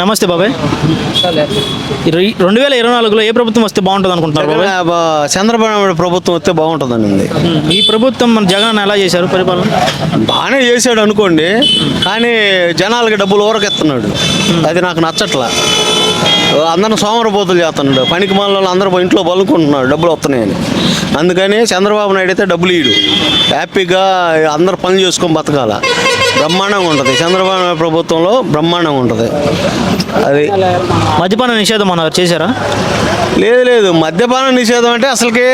నమస్తే బాబాయ్. రెండు వేల ఇరవై నాలుగులో ఏ ప్రభుత్వం వస్తే బాగుంటుంది అనుకుంటున్నారు బాబాయ్? చంద్రబాబు నాయుడు ప్రభుత్వం వస్తే ఉమ్, ఈ ప్రభుత్వం మన జగన్ ఎలా చేశారు పరిపాలన? బాగానే చేశాడు అనుకోండి కానీ జనాలకి డబ్బులు ఊరకెత్తున్నాడు. అది నాకు నచ్చట్లా. అందరిని సోమరపోతులు చేస్తున్నాడు. పనికి మనలో అందరూ ఇంట్లో పలుకుంటున్నాడు డబ్బులు వస్తున్నాయని. అందుకని చంద్రబాబు నాయుడు అయితే డబ్బులు ఇయ్యడు. హ్యాపీగా అందరు పనులు చేసుకొని బతకాల. బ్రహ్మాండంగా ఉంటుంది. చంద్రబాబు నాయుడు ప్రభుత్వంలో బ్రహ్మాండంగా ఉంటుంది. అది మద్యపాన నిషేధం అన్నారు చేశారా? లేదు లేదు. మద్యపాన నిషేధం అంటే అసలుకి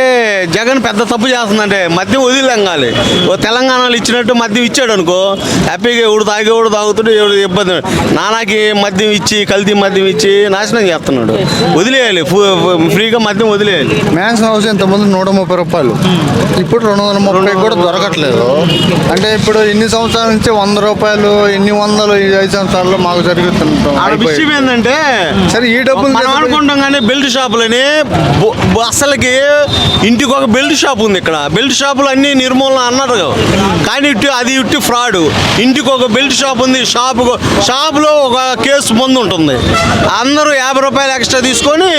జగన్ పెద్ద తప్పు చేస్తుందంటే మద్యం వదిలేంగాలి ఓ తెలంగాణలో ఇచ్చినట్టు మద్యం ఇచ్చాడు అనుకో హ్యాపీగా ఎవడు తాగి ఎవడు తాగుతాడు ఎవడు ఇబ్బంది నానాకి మద్యం ఇచ్చి కల్తీ మద్యం ఇచ్చి నాశనం చేస్తున్నాడు. వదిలేయాలి. ఫ్రీగా మద్యం వదిలేయాలి. మ్యాక్స్ హౌస్ ఇంతకుముందు నూట ముప్పై రూపాయలు. ఇప్పుడు రెండు వందల ముప్పై కూడా దొరకట్లేదు. అంటే ఇప్పుడు ఇన్ని సంవత్సరాల నుంచి వంద రూపాయలు ఎన్ని వందలు ఈ ఐదు సంవత్సరాల్లో మాకు విషయం ఏంటంటే సరే ఈ డబ్బులు మనం అనుకుంటాం కానీ బెల్ట్ షాపులని అసలుకి ఇంటికి ఒక బెల్ట్ షాప్ ఉంది ఇక్కడ. బెల్ట్ షాపులు అన్ని నిర్మూలన అన్నారు కానీ ఇటు అది ఇటు ఫ్రాడ్ ఇంటికి ఒక బెల్ట్ షాప్ ఉంది. షాప్ షాపులో ఒక కేసు మందు ఉంటుంది. అందరూ యాభై రూపాయలు ఎక్స్ట్రా తీసుకొని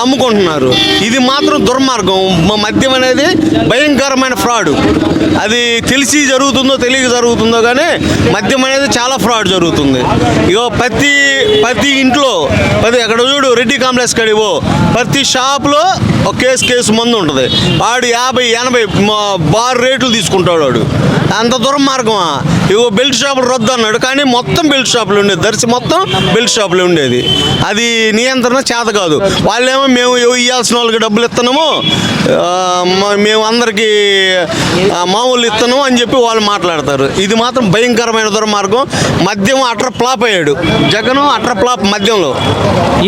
అమ్ముకుంటున్నారు. ఇది మాత్రం దుర్మార్గం. మ- మద్యం అనేది భయంకరమైన ఫ్రాడ్ అది తెలిసి జరుగుతుందో తెలియక జరుగుతుందో కానీ మద్యం అనేది చాలా ఫ్రాడ్ జరుగుతుంది. ఇగో ప్రతి ప్రతి ఇంట్లో ప్రతి అక్కడ చూడు రెడ్డి కాంప్లెక్స్ కడివో ప్రతి షాప్లో ఒక కేసు కేసు మందు ఉంటుంది. వాడు యాభై ఎనభై బార్ రేట్లు తీసుకుంటాడు వాడు. అంత దుర్మార్గమా ఇగో బెల్ట్ షాపులు రద్దు అన్నాడు. కానీ మొత్తం బెల్ట్ షాపులు ఉండేది దర్శి మొత్తం బెల్ట్ షాపులు ఉండేది. అది నియంత్రణ చేత కాదు. వాళ్ళేమో మేము ఇవ్వాల్సిన వాళ్ళకి డబ్బులు ఇస్తున్నాము మేము అందరికీ మామూలు ఇస్తున్నాము అని చెప్పి వాళ్ళు మాట్లాడతారు. ఇది మాత్రం భయంకరమైన దుర్మార్గం. మద్యం అట్ర ఫ్లాప్ అయ్యాడు. జగన్ అట్ర ఫ్లాప్ మద్యంలో.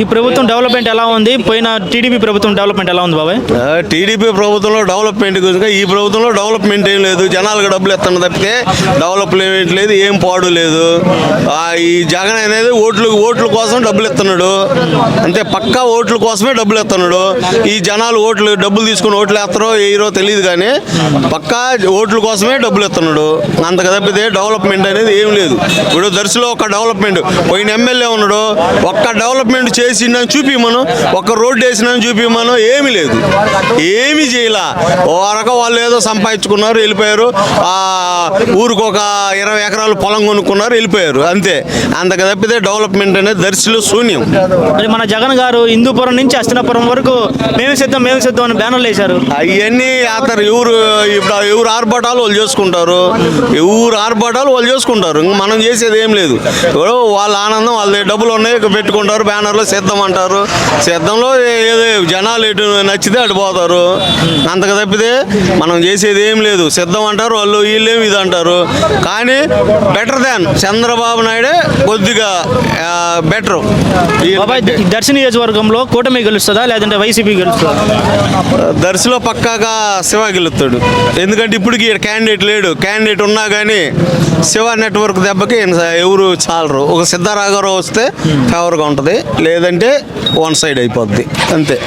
ఈ ప్రభుత్వం డెవలప్మెంట్ ఎలా ఉంది? పోయిన టీడీపీ ప్రభుత్వం డెవలప్మెంట్ ఎలా ఉంది బాబాయ్? టీడీపీ ప్రభుత్వంలో డెవలప్మెంట్ గురించి ఈ ప్రభుత్వంలో డెవలప్మెంట్ ఏం లేదు. జనాలకు డబ్బులు ఎత్తన తప్పితే డెవలప్మెంట్ లేదు ఏం పాడు లేదు. ఈ జగన్ అనేది ఓట్లు ఓట్ల కోసం డబ్బులు ఇస్తున్నాడు అంతే పక్కా ఓట్ల కోసమే డబ్బులు ఇస్తున్నాడు ఈ జనాలు ఓట్లు డబ్బులు తీసుకుని ఓట్లు వేస్తారో వేయరో తెలియదు కానీ పక్కా ఓట్ల కోసమే డబ్బులు ఇస్తున్నాడు అంతకు తప్పితే డెవలప్మెంట్ అనేది ఏం లేదు. ఇప్పుడు దర్శిలో ఒక డెవలప్మెంట్ పోయిన ఎమ్మెల్యే ఉన్నాడు. ఒక్క డెవలప్మెంట్ చేసిందని చూపిమను. ఒక్క రోడ్డు వేసినని చూపిమను. ఏమీ లేదు. ఏమీ చేయలా. ఓ రకం వాళ్ళు ఏదో సంపాదించుకున్నారు వెళ్ళిపోయారు. ఆ ఊరికి ఒక ఇరవై ఎకరాలు పొలం కొనుక్కున్నారు వెళ్ళిపోయారు. అంతే. అంతకు తప్పితే డెవలప్మెంట్ అనేది దర్శిలో శూన్యం. మరి మన జగన్ గారు హిందూపురం నుంచి అస్తినాపురం వరకు మేము సిద్ధం మేము సిద్ధం అని బ్యానర్లు వేశారు. అవన్నీ అతను ఎవరు ఇప్పుడు ఎవరు ఆర్భాటాలు వాళ్ళు చేసుకుంటారు? ఎవరు ఆర్భాటాలు వాళ్ళు చేసుకుంటారు. ఇంక మనం చేసేది ఏం లేదు. వాళ్ళ ఆనందం వాళ్ళ డబ్బులు ఉన్నాయి ఇక పెట్టుకుంటారు బ్యానర్లో సిద్ధం అంటారు. సిద్ధంలో ఏదో జనాలు ఎటు నచ్చితే అటు పోతారు. అంతకు తప్పితే మనం చేసేది ఏం లేదు. సిద్ధం అంటారు వాళ్ళు వీళ్ళేం ఇది అంటారు. కానీ బెటర్ దాన్ చంద్రబాబు నాయుడే కొద్దిగా బెటర్ దర్శన నియోజకవర్గంలో కూటమి గెలుస్తుందా లేదంటే వైసీపీ గెలుస్తుందా? దర్శిలో పక్కాగా శివ గెలుస్తాడు. ఎందుకంటే ఇప్పటికి క్యాండిడేట్ లేడు. క్యాండిడేట్ ఉన్నా కానీ శివ నెట్వర్క్ దెబ్బకి ఎవరు చాలరు. ఒక సిద్ధారాఘవరావు వస్తే ఫేవర్గా ఉంటుంది. లేదంటే వన్ సైడ్ అయిపోద్ది. అంతే.